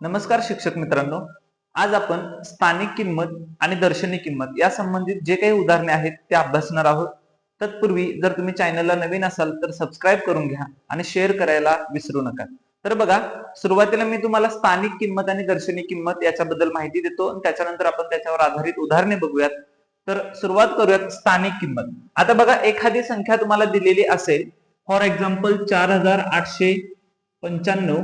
नमस्कार शिक्षक मित्रांनो. आज आपण स्थानिक किंमत आणि दर्शनी किंमत या संबंधित जे काही उदाहरणे आहेत ते अभ्यासणार आहोत. तत्पूर्वी जर तुम्ही चॅनलला नवीन असाल तर सबस्क्राईब करून घ्या आणि शेअर करायला विसरू नका. तर बघा सुरुवातीला मी तुम्हाला स्थानिक किंमत आणि दर्शनी किंमत याच्याबद्दल माहिती देतो आणि त्याच्यानंतर आपण त्याच्यावर आधारित उदाहरणे बघूयात. तर सुरुवात करूयात स्थानिक किंमत. आता बघा एखादी संख्या तुम्हाला दिलेली असेल. फॉर एक्झाम्पल चार हजार आठशे पंच्याण्णव.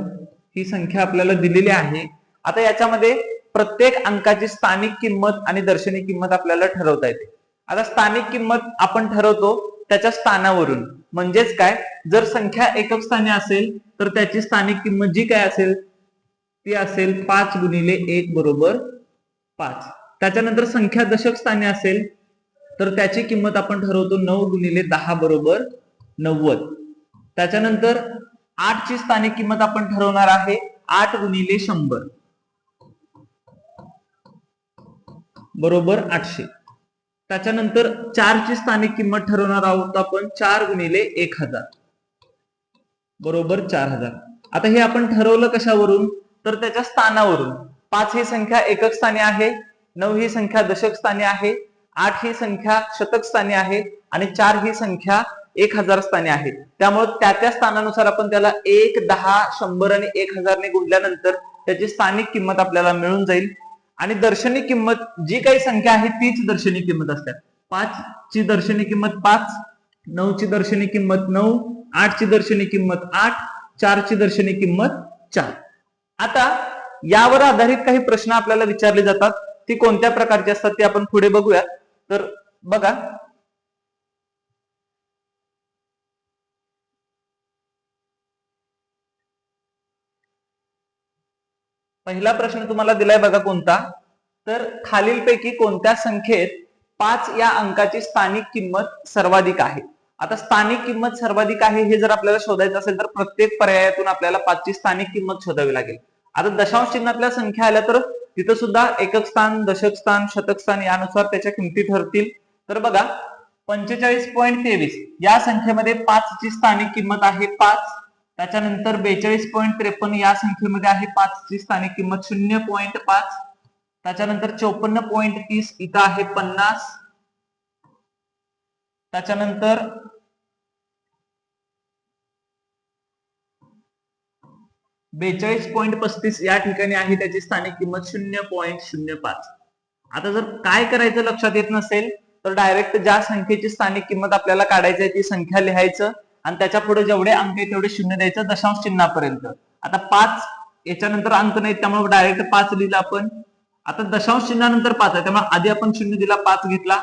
ही संख्या आपल्याला दिलेली आहे. आता याच्यामध्ये प्रत्येक अंकाची स्थानिक किंमत आणि दर्शनी किंमत आपल्याला ठरवता येते. आता स्थानिक किंमत आपण ठरवतो त्याच्या स्थानावरून. म्हणजेच काय? जर संख्या एकक स्थानी असेल तर त्याची स्थानिक किंमत जी काय असेल? ती असेल पाच गुणिले एक बरोबर पाच. त्याच्यानंतर संख्या दशक स्थानी असेल तर त्याची किंमत आपण ठरवतो नऊ गुणिले दहा बरोबर नव्वद. त्याच्यानंतर आठ ची स्थानिक किंमत आपण ठरवणार आहे. आठ गुणिले शंभर. बरोबर आठशे. त्याच्यानंतर चार ची स्थानिक किंमत ठरवणार आहोत आपण चार गुणिले एक हजार. बरोबर चार हजार. आता हे आपण ठरवलं कशावरून? तर त्याच्या स्थानावरून. पाच ही संख्या एकक स्थानी आहे नऊ ही संख्या दशक स्थानी आहे आठ ही संख्या शतक स्थानी आहे आणि चार ही संख्या एक हजार स्थानी आहेत. त्यामुळे त्या त्या स्थानानुसार आपण त्याला एक दहा शंभर आणि एक हजारने गुंडल्यानंतर त्याची स्थानिक किंमत आपल्याला मिळून जाईल. आणि दर्शनी किंमत जी काही संख्या आहे तीच दर्शनी किंमत असते पाच ची दर्शनी किंमत पाच नऊ ची दर्शनी किंमत नऊ आठ ची दर्शनी किंमत आठ चार ची दर्शनी किंमत चार. आता यावर आधारित काही प्रश्न आपल्याला विचारले जातात. ती कोणत्या प्रकारची असतात ते आपण पुढे बघूया. तर बघा पहिला प्रश्न तुम्हाला दिलाय बघा कोणता? तर खालीलपैकी कोणत्या संख्येत पाच या अंकाची स्थानिक किंमत सर्वाधिक आहे? आता स्थानिक किंमत सर्वाधिक आहे हे जर आपल्याला शोधायचं असेल तर प्रत्येक पर्यायातून आपल्याला पाचची स्थानिक किंमत शोधावी लागेल. आता दशांश चिन्हातल्या संख्या आल्या तर तिथं सुद्धा एकक स्थान दशक स्थान शतक स्थान यानुसार त्याच्या किमती ठरतील. तर बघा पंचेचाळीस पॉईंट तेवीस. या संख्येमध्ये पाचची स्थानिक किंमत आहे पाच. त्याच्यानंतर बेचाळीस पॉईंट त्रेपन्न या संख्येमध्ये आहे पाचची स्थानिक किंमत शून्य पॉईंट पाच. त्याच्यानंतर चौपन्न पॉईंट तीस इथं आहे पन्नास. त्याच्यानंतर बेचाळीस पॉईंट पस्तीस या ठिकाणी आहे त्याची स्थानिक किंमत शून्य पॉईंट शून्य पाच. आता जर काय करायचं लक्षात येत नसेल तर डायरेक्ट ज्या संख्येची स्थानिक किंमत आपल्याला काढायची आहे ती संख्या लिहायचं. आणि त्याच्या पुढे जेवढे अंक आहेत तेवढे शून्य द्यायचं दशांश चिन्हापर्यंत. आता पाच याच्यानंतर अंक नाहीत त्यामुळे डायरेक्ट पाच लिहिला आपण. आता दशांश चिन्हानंतर पाच आहे त्यामुळे आधी आपण शून्य दिला पाच घेतला.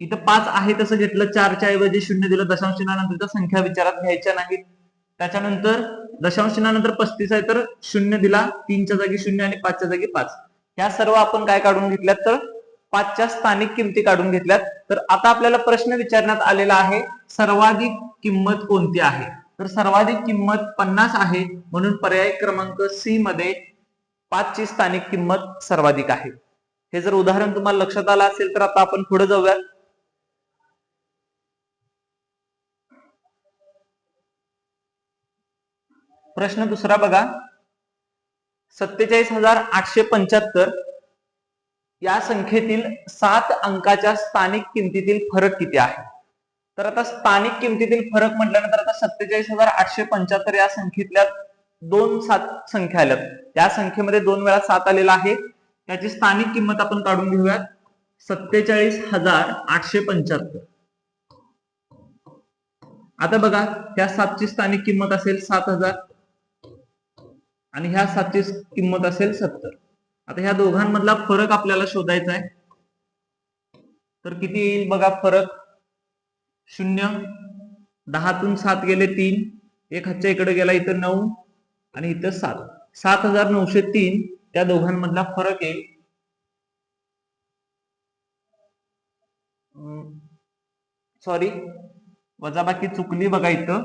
इथं पाच आहे तसं घेतलं चारच्या ऐवजी शून्य दिलं दशांश चिन्हानंतर संख्या विचारात घ्यायच्या नाहीत. त्याच्यानंतर दशांश चिन्हानंतर पस्तीस आहे तर शून्य दिला तीनच्या जागी शून्य आणि पाचच्या जागी पाच. ह्या सर्व आपण काय काढून घेतल्यात तर पाचच्या स्थानिक किमती काढून घेतल्यात. तर आता आपल्याला प्रश्न विचारण्यात आलेला आहे सर्वाधिक किंमत कोणती आहे? तर सर्वाधिक किंमत पन्नास आहे म्हणून पर्याय क्रमांक सी मध्ये पाचची स्थानिक किंमत सर्वाधिक आहे. हे जर उदाहरण तुम्हाला लक्षात आलं असेल तर आता आपण पुढे जाऊया. प्रश्न दुसरा बघा. सत्तेचाळीस हजार आठशे पंच्याहत्तर या संख्येतील सात अंकाच्या स्थानिक किमतीतील फरक किती आहे? तर आता स्थानिक किमतीतील फरक म्हटल्यानंतर आता सत्तेचाळीस हजार आठशे पंच्याहत्तर या संख्येतल्या दोन सात संख्या आल्यात. त्या संख्येमध्ये दोन वेळा सात आलेला आहे. त्याची स्थानिक किंमत आपण काढून घेऊयात. सत्तेचाळीस हजार आठशे पंच्याहत्तर. आता बघा त्या सातची स्थानिक किंमत असेल सात हजार आणि ह्या सातची किंमत असेल सत्तर. आता ह्या दोघांमधला फरक आपल्याला शोधायचा आहे तर किती येईल बघा फरक? शून्य दहातून सात गेले तीन एक हातच्या इकडे गेला इथं नऊ आणि इथं सात. सात हजार नऊशे तीन त्या दोघांमधला फरक येईल. सॉरी वजाबाकी चुकली बघा इथं.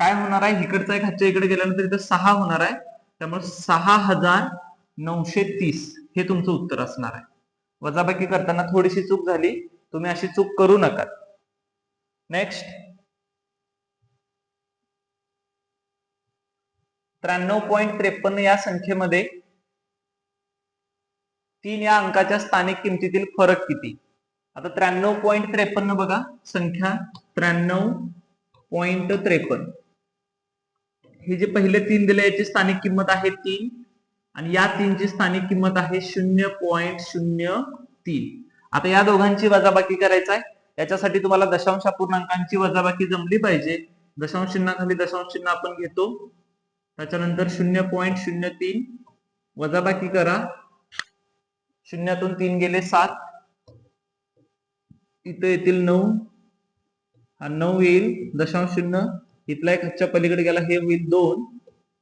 काय होणार आहे? इकडचा एक हातच्या इकडे गेल्यानंतर इथं सहा होणार आहे. त्यामुळे सहा हजार नऊशे तीस हे तुमचं उत्तर असणार आहे. वजाबाकी करताना थोडीशी चूक झाली. तुम्ही अशी चूक करू नका. नेक्स्ट त्र्याण्णव पॉईंट त्रेपन्न या संख्येमध्ये तीन या अंकाच्या स्थानिक किमतीतील फरक किती? आता त्र्याण्णव पॉईंट त्रेपन्न बघा. संख्या त्र्याण्णव पॉइंट त्रेपन्न. हे जे पहिले तीन दिले याची स्थानिक किंमत आहे तीन. आणि या तीनची स्थानिक किंमत आहे शून्य पॉईंट शून्य तीन. आता या दोघांची वजाबाकी करायचं आहे. याच्यासाठी तुम्हाला दशांश पूर्णांकांची वजाबाकी जमली पाहिजे. दशांश चिन्हाखाली दशांश चिन्ह आपण घेतो. त्याच्यानंतर शून्य पॉइंट शून्य तीन. वजाबाकी करा. शून्यातून तीन गेले सात. इथं येतील नऊ. हा नऊ येईल. दशांश शून्य इथला एक हच्च्या पलीकडे गेला हे होईल दोन.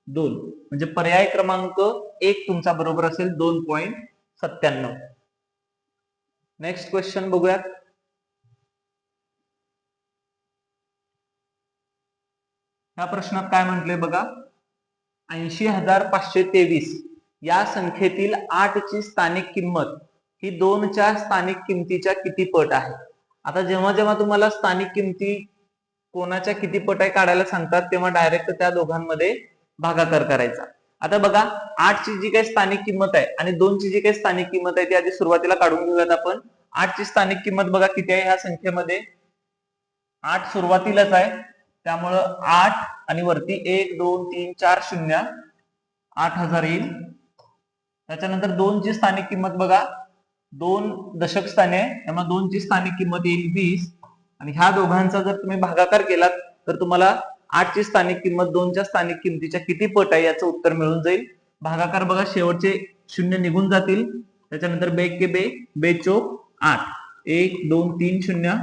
दोन. म्हणजे पर्याय क्रमांक एक तुमचा बरोबर असेल दोन पॉइंट सत्त्याण्णव. नेक्स्ट क्वेश्चन बघूयात. ह्या प्रश्नात काय म्हटले बघा? ऐंशी हजार पाचशे तेवीस. या संख्येतील आठ ची स्थानिक किंमत. ही दोनच्या स्थानिक किमतीच्या किती पट आहे? आता जेव्हा जेव्हा तुम्हाला स्थानिक किमती कोणाच्या किती पट आहे काढायला सांगतात तेव्हा डायरेक्ट त्या दोघांमध्ये भागाकार करायचा. आता बघा आठ ची जी काही स्थानिक किंमत आहे आणि दोन ची जी काही स्थानिक किंमत आहे ती आधी सुरुवातीला काढून घेऊयात आपण. आठ ची स्थानिक किंमत बघा किती आहे ह्या संख्येमध्ये. आठ सुरुवातीलाच आहे. त्यामुळं आठ आणि वरती एक दोन तीन चार शून्य आठ हजार येईल. त्याच्यानंतर दोन ची स्थानिक किंमत बघा. दोन दशक स्थाने आहे. त्यामुळे दोनची स्थानिक किंमत येईल वीस. आणि ह्या दोघांचा जर तुम्ही भागाकार केलात तर तुम्हाला आठ ची स्थानिक किंमत दोनच्या स्थानिक किंमतीच्या किती पट आहे याचं उत्तर मिळून जाईल. भागाकार बघा शेवटचे शून्य निघून जातील. त्याच्यानंतर बे के बे बे चोक आठ. एक दोन तीन शून्य.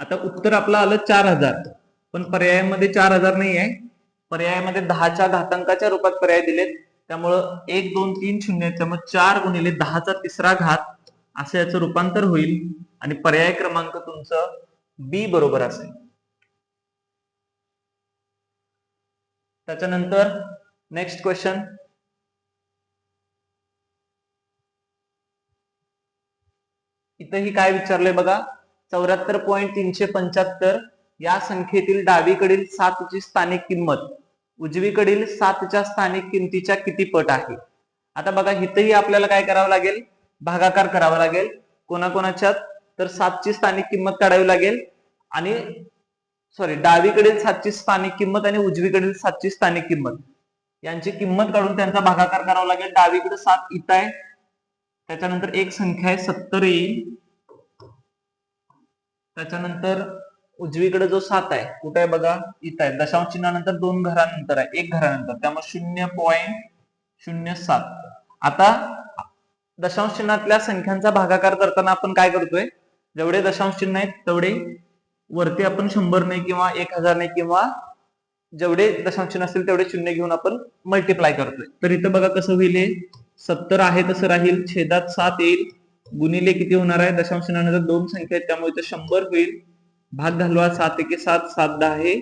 आता उत्तर आपलं आलं चार हजार. पण पर्यायामध्ये चार हजार नाही आहे. पर्यायामध्ये दहाच्या घातांकाच्या रूपात पर्याय दिलेत. त्यामुळं एक दोन तीन शून्य त्यामुळे चार गुणिले दहाचा तिसरा घात असं याचं रूपांतर होईल. आणि पर्याय क्रमांक तुमचं बी बरोबर असेल. त्याच्यानंतर नेक्स्ट क्वेश्चन इथंही काय विचारलंय बघा? चौऱ्याहत्तर पॉईंट तीनशे पंच्याहत्तर. या संख्येतील डावीकडील सातची स्थानिक किंमत. उजवीकडील सातच्या स्थानिक किमतीच्या किती पट आहे? आता बघा इथंही आपल्याला काय करावं लागेल? भागाकार करावा लागेल. कोणाकोणाच्यात? तर सातची स्थानिक किंमत काढावी लागेल. आणि सॉरी डावीकडील सातची स्थानिक किंमत आणि उजवीकडील सातची स्थानिक किंमत. यांची किंमत काढून त्यांचा भागाकार करावा लागेल. डावीकडे सात इथं आहे. त्याच्यानंतर एक संख्या आहे सत्तर येईल त्याच्यानंतर उजवीकडे जो सात आहे कुठे आहे बघा? इथं आहे. दशांश चिन्हानंतर दोन घरानंतर आहे. एक घरानंतर. त्यामुळे शून्य पॉईंट शून्य सात. आता दशांश चिन्हातल्या संख्यांचा भागाकार करताना आपण काय करतोय? जेवढे दशांश चिन्ह आहेत तेवढे वरती आपण शंभर नाही किंवा एक हजार नाही किंवा जेवढे दशांश चिन्ह असतील तेवढे शून्य घेऊन आपण मल्टिप्लाय करतोय. तर इथं बघा कसं होईल हे. सत्तर आहे तसं राहील. छेदात सात येईल. गुणिले किती होणार आहे? दशांश चिन्हानंतर दोन संख्या आहेत त्यामुळे इथं शंभर होईल. भाग घालवा. सात एके सात सात दहा आहे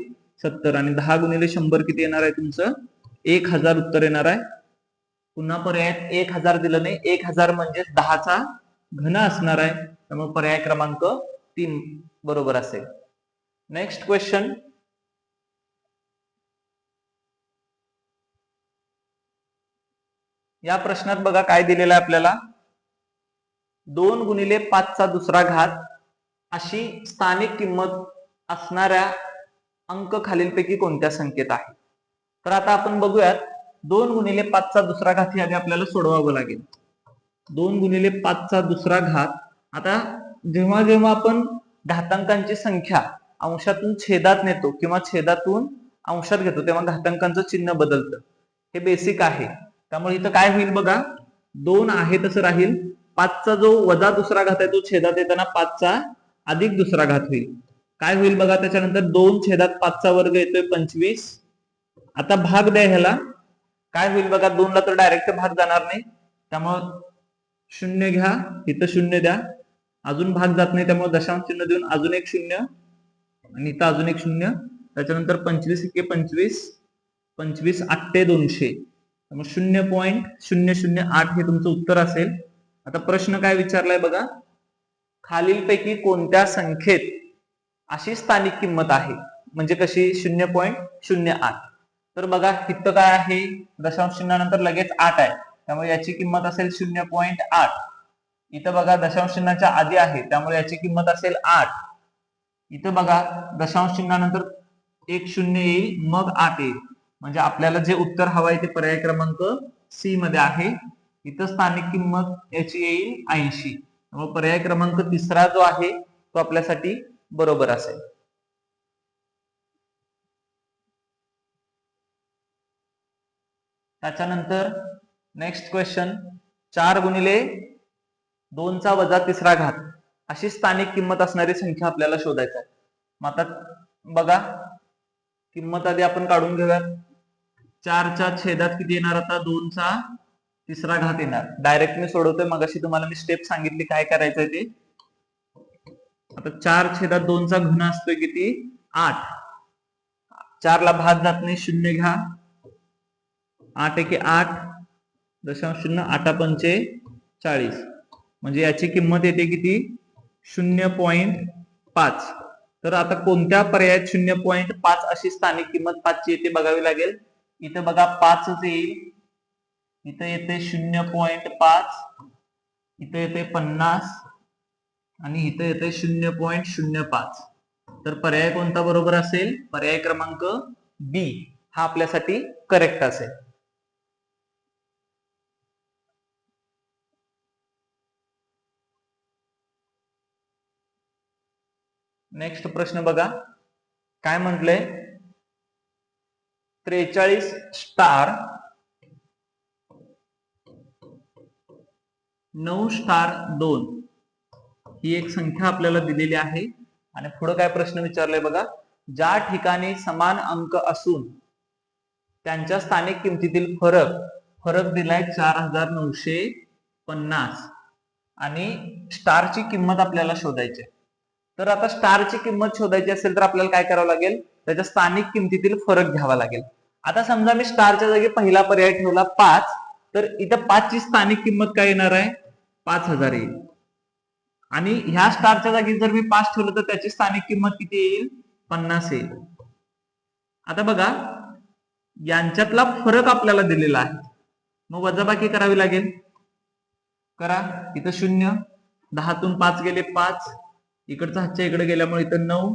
सत्तर. आणि दहा गुणिले शंभर किती येणार आहे तुमचं? एक हजार उत्तर येणार आहे. पुन्हा पर्यायात एक हजार दिलं नाही. एक हजार म्हणजे दहाचा घन असणार आहे. त्यामुळे पर्याय क्रमांक तीन बरोबर असेल. नेक्स्ट क्वेश्चन या प्रश्नात बघा काय दिलेलं आहे आपल्याला. दोन गुणिले पाचचा दुसरा घात अशी स्थानिक किंमत असणाऱ्या अंक खालीलपैकी कोणत्या संख्येत आहे? तर आता आपण बघूयात दोन गुणिले पाचचा दुसरा घात ही आधी आपल्याला सोडवावं लागेल. दोन गुणिले पाचचा दुसरा घात आता जेव्हा जेव्हा आपण घातांकांची संख्या अंशातून छेदात नेतो किंवा छेदातून अंशात घेतो तेव्हा घातांकांचं चिन्ह बदलतं. हे बेसिक आहे. त्यामुळे इथं काय होईल बघा? दोन आहे तसं राहील. पाचचा जो वजा दुसरा घात आहे तो छेदात येताना पाचचा अधिक दुसरा घात होईल. काय होईल बघा? त्याच्यानंतर दोन छेदात पाचचा वर्ग येतोय पंचवीस. आता भाग द्या ह्याला. काय होईल बघा? दोनला तर डायरेक्ट भाग जाणार नाही. त्यामुळं शून्य घ्या. इथं शून्य द्या. अजून भाग जात नाही त्यामुळे दशांश चिन्ह देऊन अजून एक शून्य आणि इथं अजून एक शून्य. त्याच्यानंतर पंचवीस एके पंचवीस पंचवीस आठटे दोनशे. त्यामुळे शून्य पॉईंट शून्य शून्य आठ हे तुमचं उत्तर असेल. आता प्रश्न काय विचारलाय बघा? खालीलपैकी कोणत्या संख्येत अशी स्थानिक किंमत आहे? म्हणजे कशी? शून्य पॉईंट शून्य आठ. तर बघा इथं काय आहे? दशांश चिन्हानंतर लगेच आठ आहे. त्यामुळे याची किंमत असेल शून्य पॉईंट आठ. इथं बघा दशांश चिन्हाच्या आधी आहे त्यामुळे याची किंमत असेल आठ. इथं बघा दशांश चिन्हानंतर एक शून्य येईल मग आठ येईल. म्हणजे आपल्याला जे उत्तर हवं आहे ते पर्याय क्रमांक सी मध्ये आहे. इथं स्थानिक किंमत याची येईल ऐंशी. त्यामुळे पर्याय क्रमांक तिसरा जो आहे तो आपल्यासाठी बरोबर असेल. त्याच्यानंतर नेक्स्ट क्वेश्चन चार गुणिले दोनचा वजा तिसरा घात. अशी स्थानिक किंमत असणारी संख्या आपल्याला शोधायची आहे. मग आता बघा किंमत आधी आपण काढून घेऊया चारच्या छेदात किती येणार आता? दोनचा तिसरा घात येणार. डायरेक्ट मी सोडवतोय मगाशी तुम्हाला मी स्टेप सांगितली काय करायचंय ते. आता चार छेदात दोनचा घन असतोय किती? आठ. चारला भात जात नाही शून्य घ्या. आठ एके आठ दशांश शून्य आठा पंचे चाळीस. म्हणजे याची किंमत येते किती? शून्य पॉइंट पाच. तर आता कोणत्या पर्यायात शून्य पॉइंट पाच अशी स्थानिक किंमत पाचची येते बघावी लागेल. इथं बघा पाचच येईल. इथं येते शून्य पॉइंट पाच. इथं येते पन्नास. आणि इथं येते शून्य पॉइंट शून्य पाच. तर पर्याय कोणता बरोबर असेल? पर्याय क्रमांक बी. हा आपल्यासाठी करेक्ट असेल. नेक्स्ट प्रश्न बघा. काय म्हटलंय त्रेचाळीस स्टार नऊ स्टार दोन. ही एक संख्या आपल्याला दिलेली आहे. आणि पुढे काय प्रश्न विचारलाय बघा. ज्या ठिकाणी समान अंक असून त्यांच्या स्थानिक किमतीतील फरक फरक दिलाय चार हजार नऊशे पन्नास. आणि स्टारची किंमत आपल्याला शोधायची आहे. तर आता स्टारची किंमत शोधायची असेल तर आपल्याला काय करावं लागेल? त्याच्या स्थानिक किमतीतील फरक घ्यावा लागेल. आता समजा मी स्टारच्या जागी पहिला पर्याय ठेवला पाच. तर इथं पाचची स्थानिक किंमत काय येणार आहे? पाच हजार येईल. आणि ह्या स्टारच्या जागी जर मी पाच ठेवलं तर त्याची स्थानिक किंमत किती येईल? पन्नास येईल. आता बघा यांच्यातला फरक आपल्याला दिलेला आहे. मग वजाबाकी करावी लागेल. करा. इथं शून्य. दहातून पाच गेले पाच. इकडचा हातच्या इकडे गेल्यामुळे इथं नऊ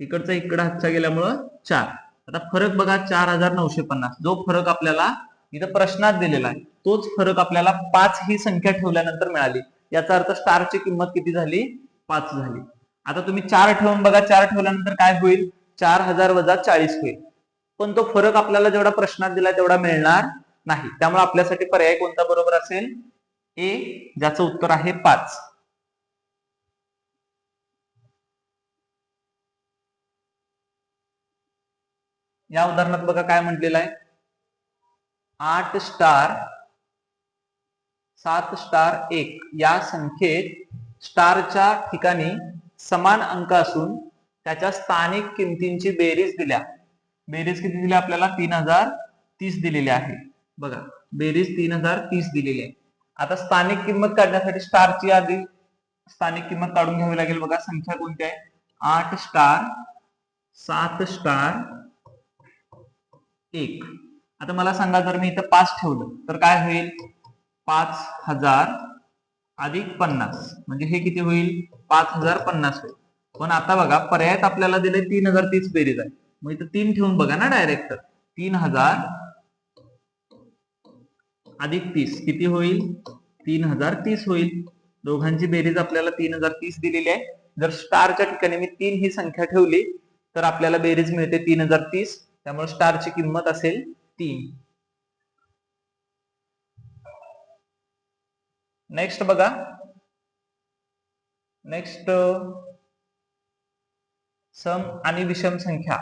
इकडचा इकडे हातच्या गेल्यामुळं चार. आता फरक बघा चार हजार नऊशे पन्नास. जो फरक आपल्याला इथं प्रश्नात दिलेला आहे तोच फरक आपल्याला पाच ही संख्या ठेवल्यानंतर मिळाली. याचा अर्थ स्टारची किंमत किती झाली? पाच झाली. आता तुम्ही चार ठेवून बघा चार ठेवल्यानंतर काय होईल? चार हजार वजा चाळीस होईल. पण तो फरक आपल्याला जेवढा प्रश्नात दिला तेवढा मिळणार नाही. त्यामुळे आपल्यासाठी पर्याय कोणता बरोबर असेल? ए ज्याचं उत्तर आहे पाच. या उदाहरणात बघा काय म्हटलेलं आहे. आठ स्टार सात स्टार एक. या संख्येत स्टारच्या ठिकाणी समान अंक असून त्याच्या स्थानिक किमतींची बेरीज दिल्या. बेरीज किती दिल्या आपल्याला? तीन हजार तीस दिलेली आहे. बघा बेरीज तीन हजार तीस दिलेली आहे. आता स्थानिक किंमत काढण्यासाठी स्टारची आधी स्थानिक किंमत काढून घ्यावी लागेल. बघा संख्या कोणती आहे? आठ स्टार सात स्टार एक. आता मला सांगा जर मी इथं पाच ठेवलं तर काय होईल? पाच हजार अधिक पन्नास. म्हणजे हे किती होईल? पाच हजार पन्नास होईल. पण आता बघा पर्यायात आपल्याला दिले तीन हजार तीस बेरीज आहे. मग इथं तीन ठेवून बघा ना डायरेक्ट तीन हजार अधिक तीस. किती होईल? तीन हजार तीस होईल. दोघांची बेरीज आपल्याला तीन हजार तीस दिलेली आहे. जर स्टारच्या ठिकाणी मी तीन ही संख्या ठेवली तर आपल्याला बेरीज मिळते तीन हजार तीस. त्यामुळे स्टारची किंमत असेल तीन. नेक्स्ट बघा. नेक्स्ट सम आणि विषम संख्या.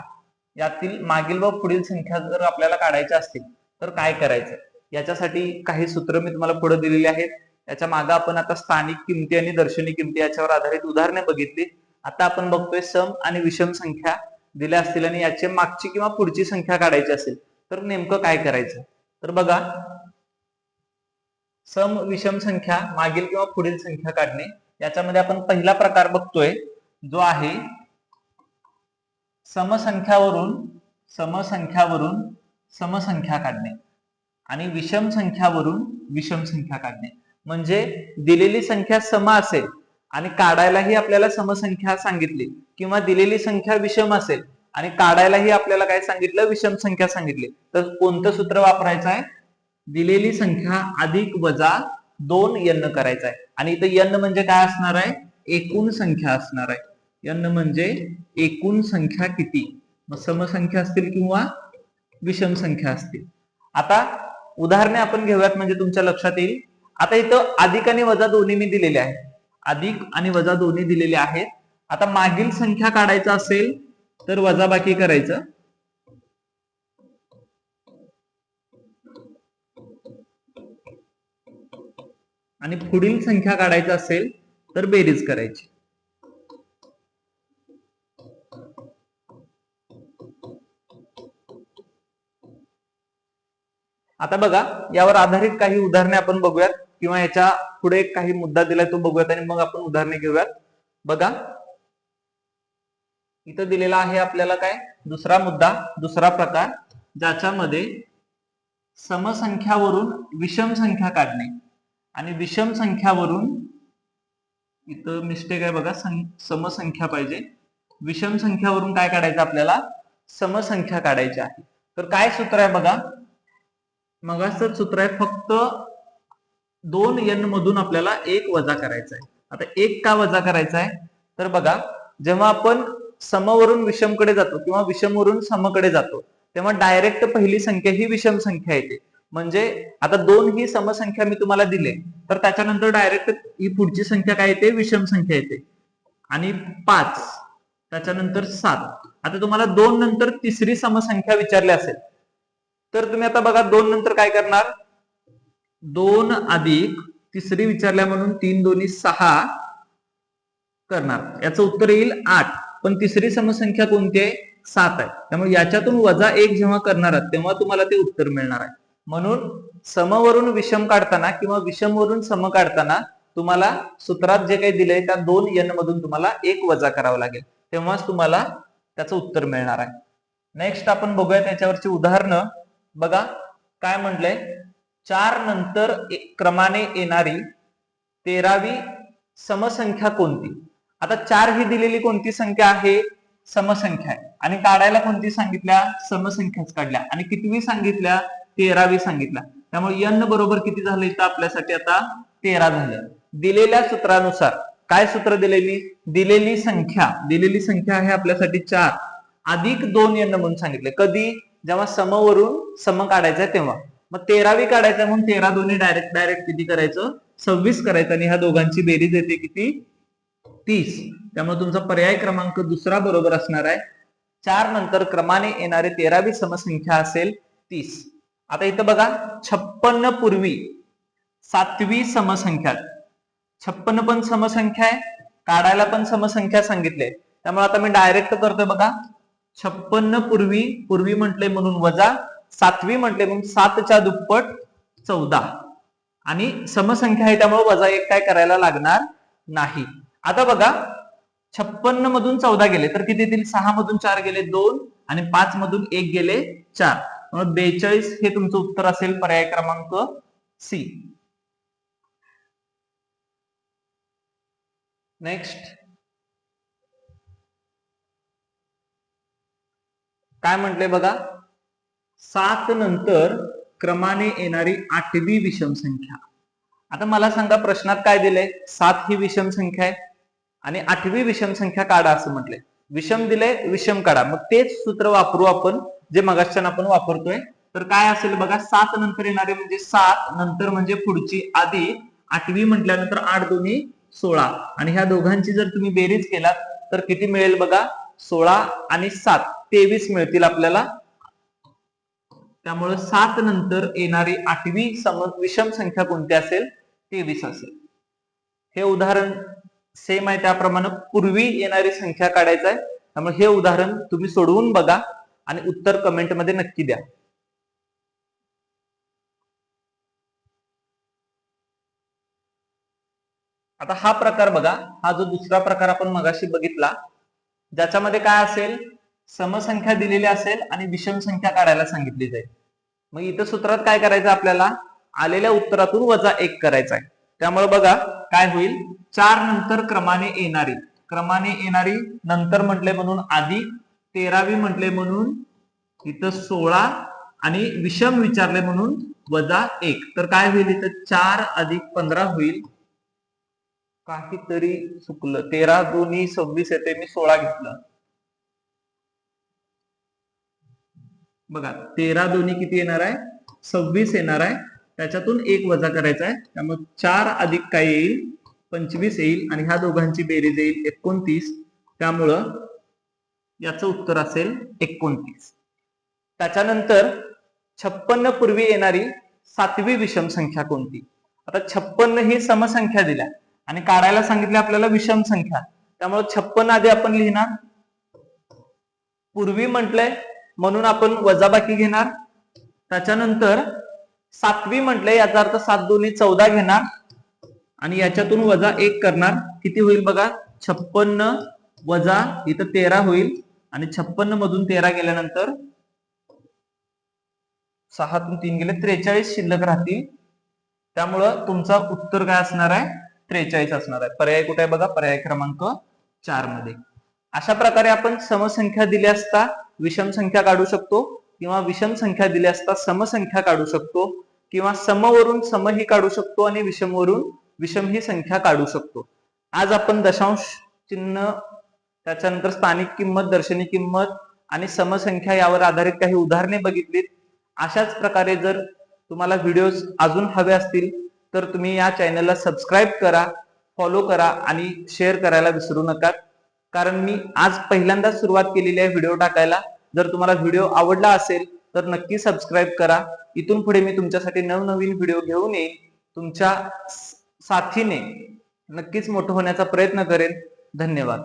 यातील मागील व पुढील संख्या जर आपल्याला काढायच्या असतील तर काय करायचं? याच्यासाठी काही सूत्र मी तुम्हाला पुढे दिलेली आहेत. याच्या मागे आपण आता स्थानिक किमती आणि दर्शनी किमती याच्यावर आधारित उदाहरणे बघितली. आता आपण बघतोय सम आणि विषम संख्या. दिल्या असतील आणि याची मागची किंवा पुढची संख्या काढायची असेल तर नेमकं काय करायचं? तर बघा सम विषम संख्या मागील किंवा पुढील संख्या काढणे याच्यामध्ये आपण पहिला प्रकार बघतोय जो आहे समसंख्यावरून समसंख्यावरून समसंख्या काढणे आणि विषम संख्यावरून विषम संख्या काढणे. म्हणजे दिलेली संख्या सम असेल आणि काढायलाही आपल्याला समसंख्या सांगितली किंवा दिलेली संख्या विषम असेल आणि काढायलाही आपल्याला काय सांगितलं? विषम संख्या सांगितली. तर कोणतं सूत्र वापरायचं आहे? दिलेली संख्या अधिक वजा दोन यन्न करायचं आहे. आणि इथं यन्न म्हणजे काय असणार आहे? एकूण संख्या असणार आहे. यन्न म्हणजे एकूण संख्या किती? मग समसंख्या असतील किंवा विषम संख्या असतील. आता उदाहरणे आपण घेऊयात म्हणजे तुमच्या लक्षात येईल. आता इथं अधिक आणि वजा दोन्ही मी दिलेले आहेत. अधिक आणि वजा दोन्ही दिलेले आहेत. आता मागील संख्या काढायचं असेल तर वजाबाकी करायचं. आणि पुढील संख्या काढायचं असेल तर बेरीज करायची. आता बघा यावर आधारित काही उदाहरणे आपण बघूयात किंवा याच्या पुढे काही मुद्दा दिलाय तो बघूयात आणि मग आपण उदाहरणे घेऊयात. बघा. इथं दिलेला आहे आपल्याला काय? दुसरा मुद्दा दुसरा प्रकार ज्याच्यामध्ये समसंख्यावरून विषम संख्या काढणे. आणि विषम संख्यावरून इथं मिस्टेक आहे बघा समसंख्या पाहिजे. विषम संख्यावरून काय काढायचं आपल्याला? समसंख्या काढायची आहे. तर काय सूत्र आहे बघा? मगाच सूत्र आहे फक्त दोन एन मधून आपल्याला एक वजा करायचा आहे आता एक का वजा करायचा आहे तर बघा जेव्हा आपण समवरून विषमकडे जातो किंवा विषमवरून समकडे जातो तेव्हा डायरेक्ट पहिली संख्या ही विषम संख्या येते. म्हणजे आता दोन ही समसंख्या मी तुम्हाला दिले तर त्याच्यानंतर डायरेक्ट ही पुढची संख्या काय येते? विषम संख्या येते. आणि पाच त्याच्यानंतर सात. आता तुम्हाला दोन नंतर तिसरी समसंख्या विचारली असेल तर तुम्ही आता बघा दोन नंतर काय करणार? दोन अधिक तिसरी विचारल्या म्हणून तीन दोन्ही सहा करणार. याचं उत्तर येईल आठ. पण तिसरी समसंख्या कोणती आहे? सात आहे. त्यामुळे याच्यातून वजा एक जेव्हा करणार आहात तेव्हा तुम्हाला ते उत्तर मिळणार आहे. म्हणून समवरून विषम काढताना किंवा विषमवरून सम काढताना तुम्हाला सूत्रात जे काही दिलंय त्या दोन यन मधून तुम्हाला एक वजा करावं लागेल. तेव्हाच तुम्हाला त्याचं उत्तर मिळणार आहे. नेक्स्ट आपण बघूया त्याच्यावरची उदाहरणं. बघा काय म्हटलंय? चार नंतर क्रमाने येणारी तेरावी समसंख्या कोणती? आता चार ही दिलेली कोणती संख्या आहे? समसंख्या आहे. आणि काढायला कोणती सांगितल्या? समसंख्याच काढल्या. आणि कितवी सांगितल्या? तेरावी सांगितल्या. त्यामुळे यन बरोबर किती झालं इथं आपल्यासाठी आता? तेरा झालं. दिलेल्या सूत्रानुसार काय सूत्र दिलेली? दिलेली संख्या. दिलेली संख्या आहे आपल्यासाठी चार. अधिक दोन यन म्हणून सांगितले. कधी? जेव्हा समवरून सम काढायचा तेव्हा. मग तेरावी काढायचं म्हणून तेरा दोन्ही डायरेक्ट डायरेक्ट किती करायचं? सव्वीस करायचं आणि ह्या दोघांची बेरीज येते किती? तीस. त्यामुळे तुमचा पर्याय क्रमांक दुसरा बरोबर असणार आहे. चार नंतर क्रमाने येणारे तेरावी समसंख्या असेल तीस. आता इथं बघा छप्पन्न पूर्वी सातवी समसंख्या. छप्पन्न पण समसंख्या आहे. काढायला पण समसंख्या सांगितले. त्यामुळे आता मी डायरेक्ट करतोय बघा. छप्पन्न पूर्वी पूर्वी म्हटले म्हणून वजा सातवी म्हटले म्हणून सातच्या दुप्पट चौदा. आणि समसंख्या आहे त्यामुळे वजा एक काय करायला लागणार नाही. आता बघा छप्पन्न मधून चौदा गेले तर किती येतील? सहा मधून चार गेले दोन. आणि पाच मधून एक गेले चार. बेचाळीस हे तुमचं उत्तर असेल पर्याय क्रमांक सी. नेक्स्ट काय म्हटले बघा? सात नंतर क्रमाने येणारी आठवी विषम संख्या. आता मला सांगा प्रश्नात काय दिलंय? सात ही विषम संख्या आहे. आणि आठवी विषम संख्या काढा असं म्हटलंय. विषम दिले विषम काढा. मग तेच सूत्र वापरू आपण जे मगाशन आपण वापरतोय. तर काय असेल बघा सात नंतर येणारे म्हणजे सात नंतर म्हणजे पुढची आधी आठवी म्हटल्यानंतर आठ दोन्ही सोळा. आणि ह्या दोघांची जर तुम्ही बेरीज केलात तर किती मिळेल बघा? सोळा आणि सात. तेवीस मिळतील आपल्याला. त्यामुळे सात नंतर येणारी आठवी सम विषम संख्या कोणती असेल? तेवीस असेल. हे उदाहरण सेम आहे त्याप्रमाणे पूर्वी येणारी संख्या काढायचं आहे. त्यामुळे हे उदाहरण तुम्ही सोडवून बघा आणि उत्तर कमेंटमध्ये नक्की द्या. आता हा प्रकार बघा. हा जो दुसरा प्रकार आपण मगाशी बघितला ज्याच्यामध्ये काय असेल? समसंख्या दिलेली असेल आणि विषम संख्या काढायला सांगितली जाईल. मग इथं सूत्रात काय करायचं आपल्याला? आलेल्या उत्तरातून वजा एक करायचा आहे. त्यामुळे बघा काय होईल? चार नंतर क्रमाने येणारी. क्रमाने येणारी नंतर म्हटले म्हणून आधी तेरावी म्हटले म्हणून इथं सोळा आणि विषम विचारले म्हणून वजा एक. तर काय होईल इथं? चार अधिक पंधरा होईल. काहीतरी चुकलं. तेरा दोन्ही सव्वीस येते. मी सोळा घेतलं. बघा तेरा दोन्ही किती येणार आहे? सव्वीस येणार आहे. त्याच्यातून एक वजा करायचा आहे. त्यामुळे चार अधिक काय येईल? पंचवीस येईल आणि ह्या दोघांची बेरीज येईल एकोणतीस. त्यामुळं याचं उत्तर असेल एकोणतीस. त्याच्यानंतर छप्पन्न पूर्वी येणारी सातवी विषम संख्या कोणती? आता छप्पन्न ही समसंख्या दिल्या. आणि काढायला सांगितले आपल्याला विषम संख्या. त्यामुळे छप्पन आधी आपण लिहिणार. पूर्वी म्हटलंय म्हणून आपण वजाबाकी घेणार. त्याच्यानंतर सातवी म्हटले याचा अर्थ सात दोन्ही चौदा घेणार. आणि याच्यातून वजा एक करणार. किती होईल बघा? छप्पन्न वजा इथं तेरा होईल. आणि छप्पन्न मधून तेरा गेल्यानंतर सहातून तीन गेले त्रेचाळीस शिल्लक राहतील. त्यामुळं तुमचा उत्तर काय असणार आहे? त्रेचाळीस असणार आहे. पर्याय कुठे आहे बघा? पर्याय क्रमांक चारमध्ये अशा प्रकारे आपण समसंख्या दिल्या असता विषम संख्या काढू शकतो किंवा विषम संख्या दिल्या असता समसंख्या काढू शकतो किंवा समवरून सम ही काढू शकतो आणि विषमवरून विषम ही संख्या काढू शकतो. आज आपण दशांश चिन्ह त्याच्यानंतर स्थानिक किंमत दर्शनी किंमत आणि समसंख्या यावर आधारित काही उदाहरणे बघितलीत. अशाच प्रकारे जर तुम्हाला व्हिडिओ अजून हवे असतील तर तुम्ही या चॅनलला सबस्क्राईब करा फॉलो करा आणि शेअर करायला विसरू नका. कारण मी आज पहिल्यांदा सुरुवात केलेली आहे व्हिडिओ टाकायला. जर तुम्हाला व्हिडिओ आवडला असेल तर नक्की सबस्क्राईब करा. इथून पुढे मी तुमच्यासाठी नवनवीन व्हिडिओ घेऊन येईन. तुमच्या साथीने नक्कीच मोठं होण्याचा प्रयत्न करेन. धन्यवाद.